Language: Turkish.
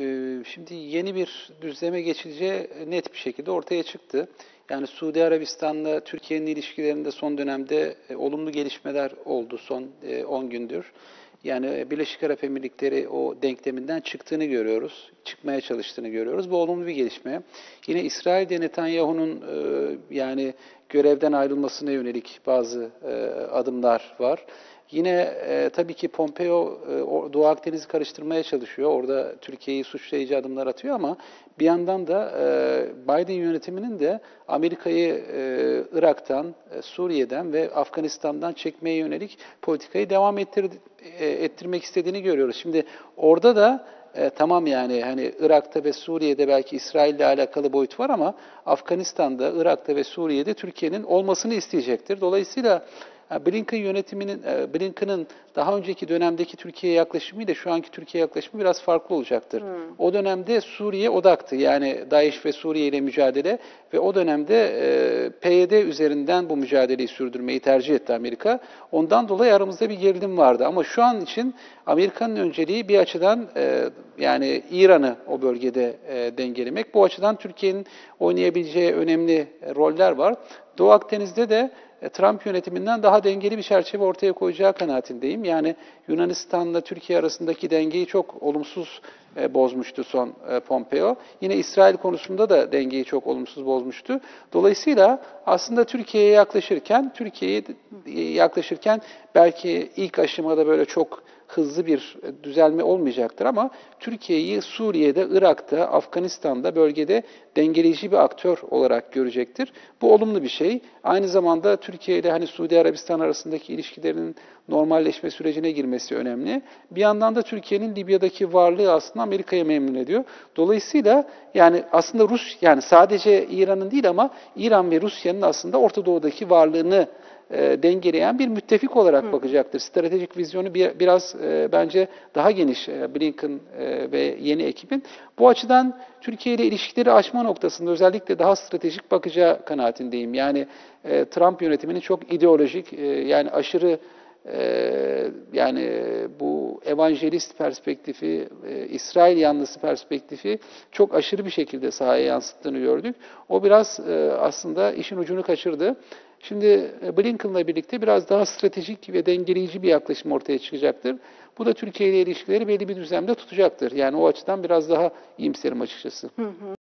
e, şimdi yeni bir düzleme geçileceği net bir şekilde ortaya çıktı. Yani Suudi Arabistan'la Türkiye'nin ilişkilerinde son dönemde e, olumlu gelişmeler oldu son e, 10 gündür. Yani Birleşik Arap Emirlikleri o denkleminden çıktığını görüyoruz, çıkmaya çalıştığını görüyoruz. Bu olumlu bir gelişme. Yine İsrail'de Netanyahu'nun e, yani görevden ayrılmasına yönelik bazı e, adımlar var. Yine e, tabii ki Pompeo e, Doğu Akdeniz'i karıştırmaya çalışıyor. Orada Türkiye'yi suçlayıcı adımlar atıyor ama bir yandan da e, Biden yönetiminin de Amerika'yı e, Irak'tan, e, Suriye'den ve Afganistan'dan çekmeye yönelik politikayı devam ettir, e, ettirmek istediğini görüyoruz. Şimdi orada da e, tamam yani hani Irak'ta ve Suriye'de belki İsrail'le alakalı boyut var ama Afganistan'da, Irak'ta ve Suriye'de Türkiye'nin olmasını isteyecektir. Dolayısıyla Blinken yönetiminin, e, Blinken'ın daha önceki dönemdeki Türkiye yaklaşımı ile şu anki Türkiye yaklaşımı biraz farklı olacaktır. Hmm. O dönemde Suriye odaktı. Yani DAEŞ ve Suriye ile mücadele ve o dönemde e, PYD üzerinden bu mücadeleyi sürdürmeyi tercih etti Amerika. Ondan dolayı aramızda bir gerilim vardı. Ama şu an için Amerika'nın önceliği bir açıdan e, yani İran'ı o bölgede e, dengelemek. Bu açıdan Türkiye'nin oynayabileceği önemli roller var. Doğu Akdeniz'de de Trump yönetiminden daha dengeli bir çerçeve ortaya koyacağı kanaatindeyim. Yani Yunanistan'la Türkiye arasındaki dengeyi çok olumsuz e, bozmuştu son e, Pompeo. Yine İsrail konusunda da dengeyi çok olumsuz bozmuştu. Dolayısıyla aslında Türkiye'ye yaklaşırken, Türkiye'ye yaklaşırken belki ilk aşamada böyle çok hızlı bir düzelme olmayacaktır ama Türkiye'yi Suriye'de, Irak'ta, Afganistan'da bölgede dengeleyici bir aktör olarak görecektir. Bu olumlu bir şey. Aynı zamanda Türkiye ile hani Suudi Arabistan arasındaki ilişkilerin normalleşme sürecine girmesi önemli. Bir yandan da Türkiye'nin Libya'daki varlığı aslında Amerika'ya memnun ediyor. Dolayısıyla yani aslında Rus yani sadece İran'ın değil ama İran ve Rusya'nın aslında Orta Doğu'daki varlığını e, dengeleyen bir müttefik olarak Hı. bakacaktır. Stratejik vizyonu bir, biraz e, bence daha geniş e, Blinken e, ve yeni ekibin. Bu açıdan Türkiye ile ilişkileri açma noktasında özellikle daha stratejik bakacağı kanaatindeyim. Yani e, Trump yönetiminin çok ideolojik e, yani aşırı ee, yani bu evangelist perspektifi, e, İsrail yanlısı perspektifi çok aşırı bir şekilde sahaya yansıttığını gördük. O biraz e, aslında işin ucunu kaçırdı. Şimdi e, Blinken'la birlikte biraz daha stratejik ve dengeleyici bir yaklaşım ortaya çıkacaktır. Bu da Türkiye ile ilişkileri belli bir düzlemde tutacaktır. Yani o açıdan biraz daha iyimserim açıkçası. Hı hı.